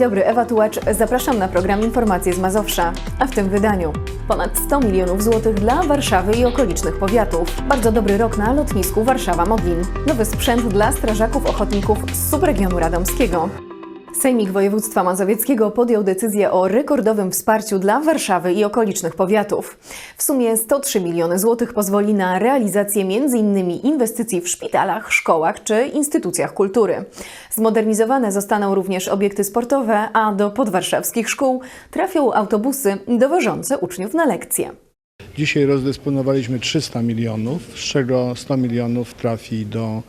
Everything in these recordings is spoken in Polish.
Dobry, Ewa Tułacz. Zapraszam na program Informacje z Mazowsza. A w tym wydaniu ponad 100 milionów złotych dla Warszawy i okolicznych powiatów. Bardzo dobry rok na lotnisku Warszawa-Modlin. Nowy sprzęt dla strażaków ochotników z subregionu radomskiego. Sejmik Województwa Mazowieckiego podjął decyzję o rekordowym wsparciu dla Warszawy i okolicznych powiatów. W sumie 103 miliony złotych pozwoli na realizację m.in. inwestycji w szpitalach, szkołach czy instytucjach kultury. Zmodernizowane zostaną również obiekty sportowe, a do podwarszawskich szkół trafią autobusy dowożące uczniów na lekcje. Dzisiaj rozdysponowaliśmy 300 milionów, z czego 100 milionów trafi do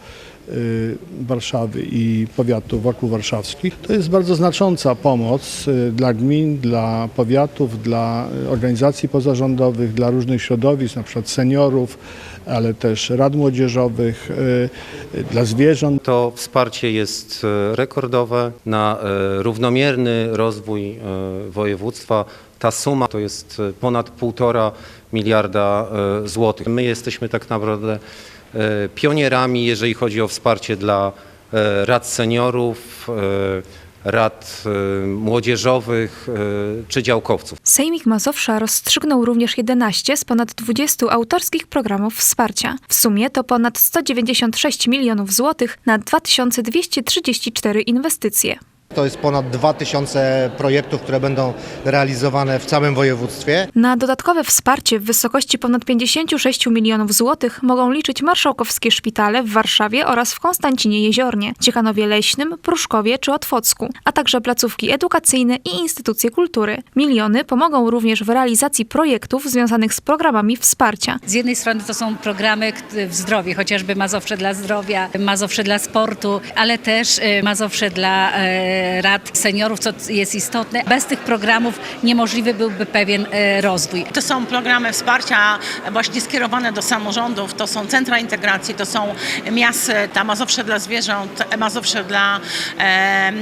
Warszawy i powiatów wokół warszawskich. To jest bardzo znacząca pomoc y, dla gmin, dla powiatów, dla y, organizacji pozarządowych, dla różnych środowisk, na przykład seniorów, ale też rad młodzieżowych, y, y, dla zwierząt. To wsparcie jest rekordowe na równomierny rozwój województwa. Ta suma to jest ponad półtora miliarda złotych. My jesteśmy tak naprawdę pionierami, jeżeli chodzi o wsparcie dla e, rad seniorów, e, rad e, młodzieżowych e, czy działkowców. Sejmik Mazowsza rozstrzygnął również 11 z ponad 20 autorskich programów wsparcia. W sumie to ponad 196 milionów złotych na 2234 inwestycje. To jest ponad 2000 projektów, które będą realizowane w całym województwie. Na dodatkowe wsparcie w wysokości ponad 56 milionów złotych mogą liczyć marszałkowskie szpitale w Warszawie oraz w Konstancinie Jeziornie, Ciechanowie Leśnym, Pruszkowie czy Otwocku, a także placówki edukacyjne i instytucje kultury. Miliony pomogą również w realizacji projektów związanych z programami wsparcia. Z jednej strony to są programy w zdrowie, chociażby Mazowsze dla zdrowia, Mazowsze dla sportu, ale też y, Mazowsze dla e, rad seniorów, co jest istotne. Bez tych programów niemożliwy byłby pewien e, rozwój. To są programy wsparcia właśnie skierowane do samorządów, to są centra integracji, to są miasta, Mazowsze dla zwierząt, Mazowsze dla em,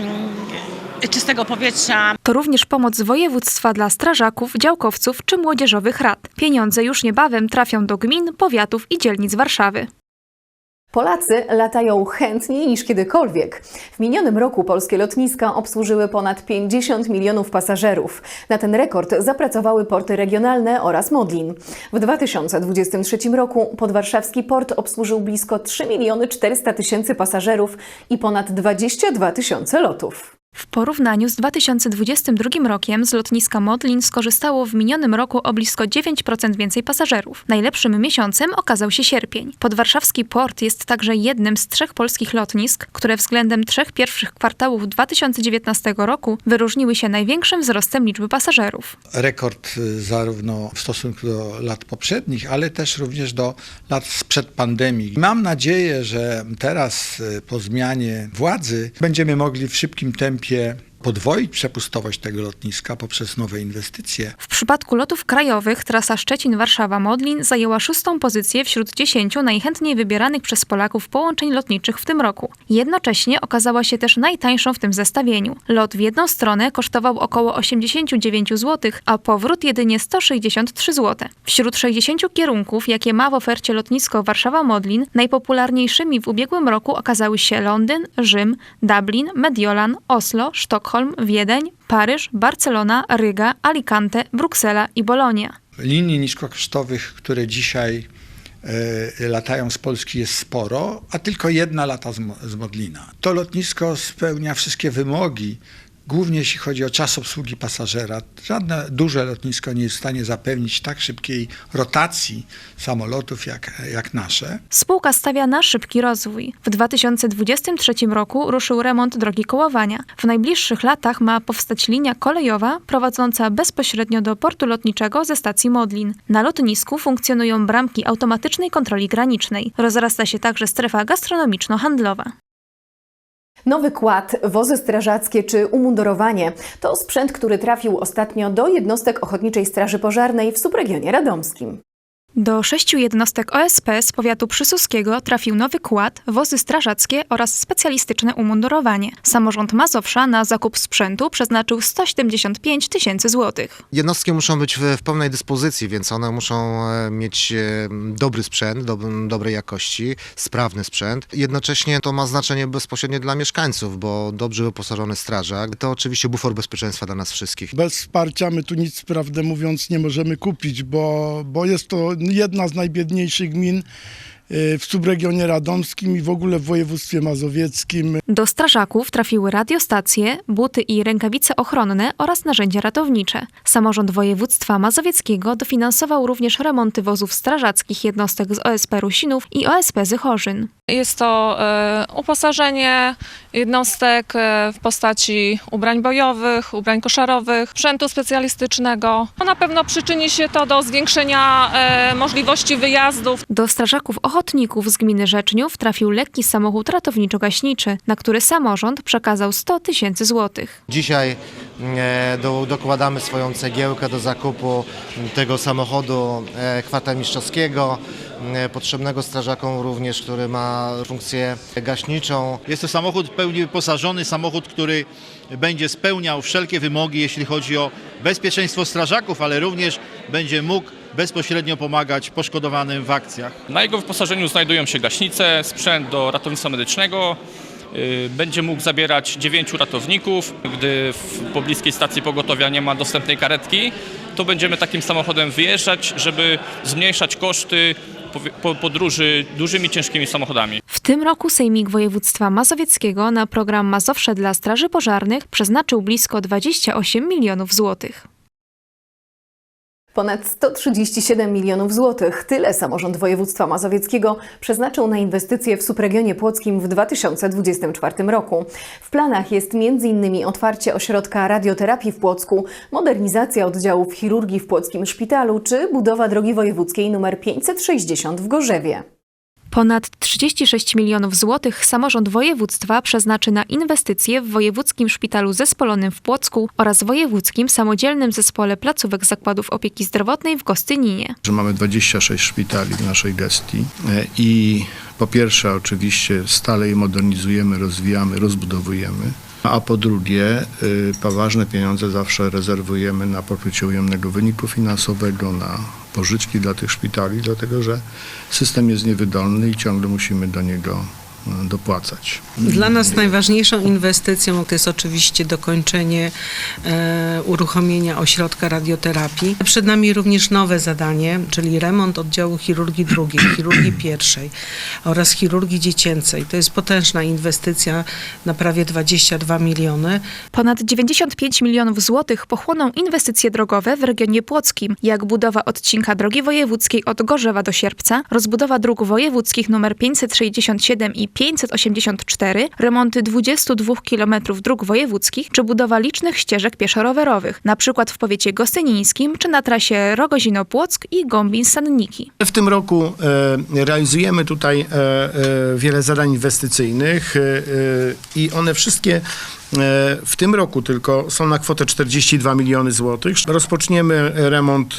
czystego powietrza. To również pomoc z województwa dla strażaków, działkowców czy młodzieżowych rad. Pieniądze już niebawem trafią do gmin, powiatów i dzielnic Warszawy. Polacy latają chętniej niż kiedykolwiek. W minionym roku polskie lotniska obsłużyły ponad 50 milionów pasażerów. Na ten rekord zapracowały porty regionalne oraz Modlin. W 2023 roku podwarszawski port obsłużył blisko 3 miliony 400 tysięcy pasażerów i ponad 22 tysiące lotów. W porównaniu z 2022 rokiem z lotniska Modlin skorzystało w minionym roku o blisko 9% więcej pasażerów. Najlepszym miesiącem okazał się sierpień. Podwarszawski port jest także jednym z trzech polskich lotnisk, które względem trzech pierwszych kwartałów 2019 roku wyróżniły się największym wzrostem liczby pasażerów. rekord y, zarówno w stosunku do lat poprzednich, ale też również do lat sprzed pandemii. Mam nadzieję, że teraz y, po zmianie władzy będziemy mogli w szybkim tempie 篇 podwoić przepustowość tego lotniska poprzez nowe inwestycje. W przypadku lotów krajowych trasa Szczecin-Warszawa-Modlin zajęła szóstą pozycję wśród dziesięciu najchętniej wybieranych przez Polaków połączeń lotniczych w tym roku. Jednocześnie okazała się też najtańszą w tym zestawieniu. Lot w jedną stronę kosztował około 89 zł, a powrót jedynie 163 zł. Wśród 60 kierunków, jakie ma w ofercie lotnisko Warszawa-Modlin, najpopularniejszymi w ubiegłym roku okazały się Londyn, Rzym, Dublin, Mediolan, Oslo, Sztokholm, Wiedeń, Paryż, Barcelona, Ryga, Alicante, Bruksela i Bolonia. Linii niskokosztowych, które dzisiaj e, latają z Polski jest sporo, a tylko jedna lata z Modlina. To lotnisko spełnia wszystkie wymogi, głównie jeśli chodzi o czas obsługi pasażera. Żadne duże lotnisko nie jest w stanie zapewnić tak szybkiej rotacji samolotów jak, jak nasze. Spółka stawia na szybki rozwój. W 2023 roku ruszył remont drogi kołowania. W najbliższych latach ma powstać linia kolejowa prowadząca bezpośrednio do portu lotniczego ze stacji Modlin. Na lotnisku funkcjonują bramki automatycznej kontroli granicznej. Rozrasta się także strefa gastronomiczno-handlowa. Nowy kład, wozy strażackie czy umundurowanie to sprzęt, który trafił ostatnio do jednostek Ochotniczej Straży Pożarnej w subregionie radomskim. Do sześciu jednostek OSP z powiatu przysuskiego trafił nowy kład, wozy strażackie oraz specjalistyczne umundurowanie. Samorząd Mazowsza na zakup sprzętu przeznaczył 175 tysięcy złotych. Jednostki muszą być w, w pełnej dyspozycji, więc one muszą e, mieć e, dobry sprzęt, dob, dobrej jakości, sprawny sprzęt. Jednocześnie to ma znaczenie bezpośrednie dla mieszkańców, bo dobrze wyposażony strażak to oczywiście bufor bezpieczeństwa dla nas wszystkich. Bez wsparcia my tu nic, prawdę mówiąc, nie możemy kupić, bo, bo jest to jedna z najbiedniejszych gmin w subregionie radomskim i w ogóle w województwie mazowieckim. Do strażaków trafiły radiostacje, buty i rękawice ochronne oraz narzędzia ratownicze. Samorząd województwa mazowieckiego dofinansował również remonty wozów strażackich jednostek z OSP Rusinów i OSP Zychorzyn. Jest to e, uposażenie jednostek e, w postaci ubrań bojowych, ubrań koszarowych, sprzętu specjalistycznego. No, Na pewno przyczyni się to do zwiększenia e, możliwości wyjazdów. Do strażaków ochotników z gminy Rzeczniów trafił lekki samochód ratowniczo-gaśniczy, na który samorząd przekazał 100 tysięcy złotych. Dzisiaj e, do, dokładamy swoją cegiełkę do zakupu tego samochodu e, kwarta mistrzowskiego, e, potrzebnego strażakom również, który ma funkcję gaśniczą. Jest to samochód w pełni wyposażony, samochód, który będzie spełniał wszelkie wymogi, jeśli chodzi o bezpieczeństwo strażaków, ale również będzie mógł bezpośrednio pomagać poszkodowanym w akcjach. Na jego wyposażeniu znajdują się gaśnice, sprzęt do ratownictwa medycznego. Y, Będzie mógł zabierać dziewięciu ratowników. Gdy w pobliskiej stacji pogotowia nie ma dostępnej karetki, to będziemy takim samochodem wyjeżdżać, żeby zmniejszać koszty podróży dużymi, ciężkimi samochodami. W tym roku Sejmik Województwa Mazowieckiego na program Mazowsze dla Straży Pożarnych przeznaczył blisko 28 milionów złotych. Ponad 137 milionów złotych. Tyle samorząd województwa mazowieckiego przeznaczył na inwestycje w subregionie płockim w 2024 roku. W planach jest m.in. otwarcie ośrodka radioterapii w Płocku, modernizacja oddziałów chirurgii w Płockim Szpitalu czy budowa drogi wojewódzkiej nr 560 w Gorzewie. Ponad 36 milionów złotych samorząd województwa przeznaczy na inwestycje w Wojewódzkim Szpitalu Zespolonym w Płocku oraz Wojewódzkim Samodzielnym Zespole Placówek Zakładów Opieki Zdrowotnej w Gostyninie. mamy 26 szpitali w naszej gestii e, i po pierwsze oczywiście stale je modernizujemy, rozwijamy, rozbudowujemy, a po drugie y, poważne pieniądze zawsze rezerwujemy na pokrycie ujemnego wyniku finansowego, na pożyczki dla tych szpitali, dlatego że system jest niewydolny i ciągle musimy do niego dopłacać. Dla nas najważniejszą inwestycją to jest oczywiście dokończenie e, uruchomienia ośrodka radioterapii. Przed nami również nowe zadanie, czyli remont oddziału chirurgii drugiej, chirurgii pierwszej oraz chirurgii dziecięcej. To jest potężna inwestycja na prawie 22 miliony. Ponad 95 milionów złotych pochłoną inwestycje drogowe w regionie płockim, jak budowa odcinka drogi wojewódzkiej od Gorzewa do Sierpca, rozbudowa dróg wojewódzkich nr 567 i 584, remonty 22 km dróg wojewódzkich, czy budowa licznych ścieżek pieszo-rowerowych, przykład w powiecie gostynińskim, czy na trasie Rogozino-Płock i Gombin-Sanniki. W tym roku e, realizujemy tutaj e, e, wiele zadań inwestycyjnych e, e, i one wszystkie e, w tym roku tylko są na kwotę 42 miliony złotych. Rozpoczniemy remont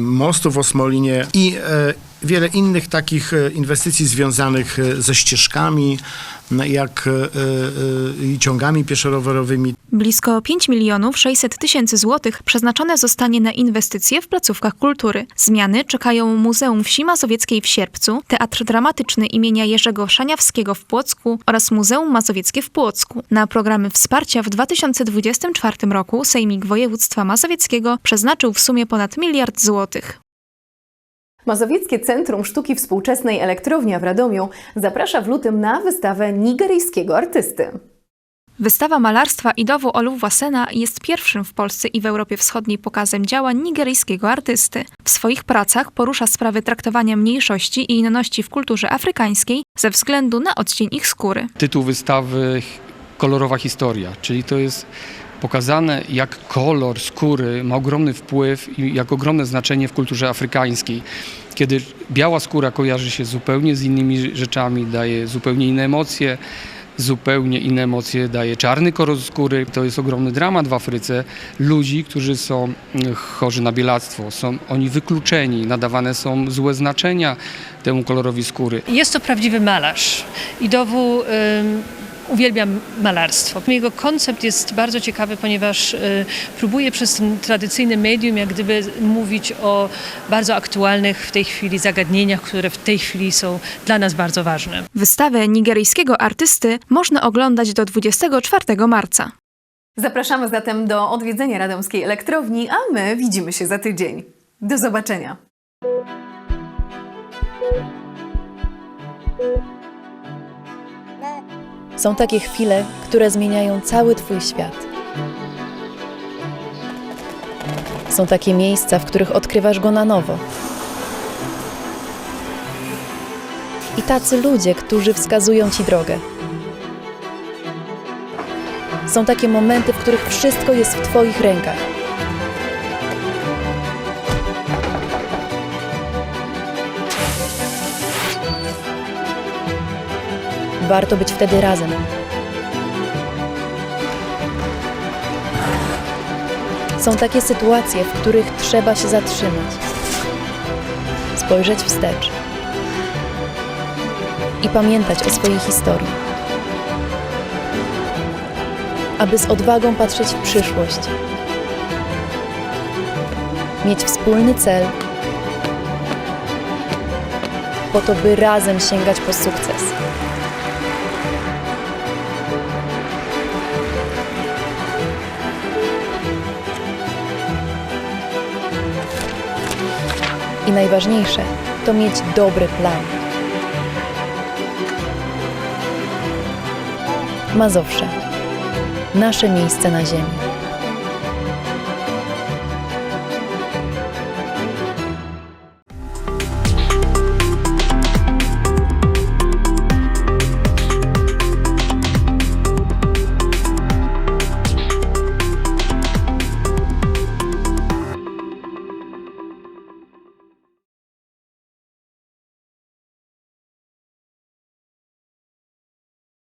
mostu w Osmolinie i wiele innych takich e, inwestycji związanych e, ze ścieżkami, jak e, i ciągami pieszo-rowerowymi. Blisko 5 milionów 600 tysięcy złotych przeznaczone zostanie na inwestycje w placówkach kultury. Zmiany czekają Muzeum Wsi Mazowieckiej w Sierpcu, Teatr Dramatyczny imienia Jerzego Szaniawskiego w Płocku oraz Muzeum Mazowieckie w Płocku. Na programy wsparcia w 2024 roku Sejmik Województwa Mazowieckiego przeznaczył w sumie ponad miliard złotych. Mazowieckie Centrum Sztuki Współczesnej Elektrownia w Radomiu zaprasza w lutym na wystawę nigeryjskiego artysty. Wystawa malarstwa Idowu Oluwasena jest pierwszym w Polsce i w Europie Wschodniej pokazem dzieła nigeryjskiego artysty. W swoich pracach porusza sprawy traktowania mniejszości i inności w kulturze afrykańskiej ze względu na odcień ich skóry. Tytuł wystawy Kolorowa historia, czyli to jest pokazane, jak kolor skóry ma ogromny wpływ i jak ogromne znaczenie w kulturze afrykańskiej. Kiedy biała skóra kojarzy się zupełnie z innymi rzeczami, daje zupełnie inne emocje, zupełnie inne emocje daje czarny kolor skóry. To jest ogromny dramat w Afryce. Ludzi, którzy są mm, chorzy na bielactwo, są oni wykluczeni, nadawane są złe znaczenia temu kolorowi skóry. Jest to prawdziwy malarz. Idowu ym, uwielbiam malarstwo. Jego koncept jest bardzo ciekawy, ponieważ y, próbuje przez ten tradycyjny medium jak gdyby mówić o bardzo aktualnych w tej chwili zagadnieniach, które w tej chwili są dla nas bardzo ważne. Wystawę nigeryjskiego artysty można oglądać do 24 marca. Zapraszamy zatem do odwiedzenia Radomskiej Elektrowni, a my widzimy się za tydzień. Do zobaczenia. Są takie chwile, które zmieniają cały Twój świat. Są takie miejsca, w których odkrywasz go na nowo. I tacy ludzie, którzy wskazują Ci drogę. Są takie momenty, w których wszystko jest w Twoich rękach. Warto być wtedy razem. Są takie sytuacje, w których trzeba się zatrzymać, spojrzeć wstecz. I pamiętać o swojej historii, aby z odwagą patrzeć w przyszłość, mieć wspólny cel, po to, by razem sięgać po sukces. I najważniejsze to mieć dobry plan. Mazowsze. Nasze miejsce na ziemi.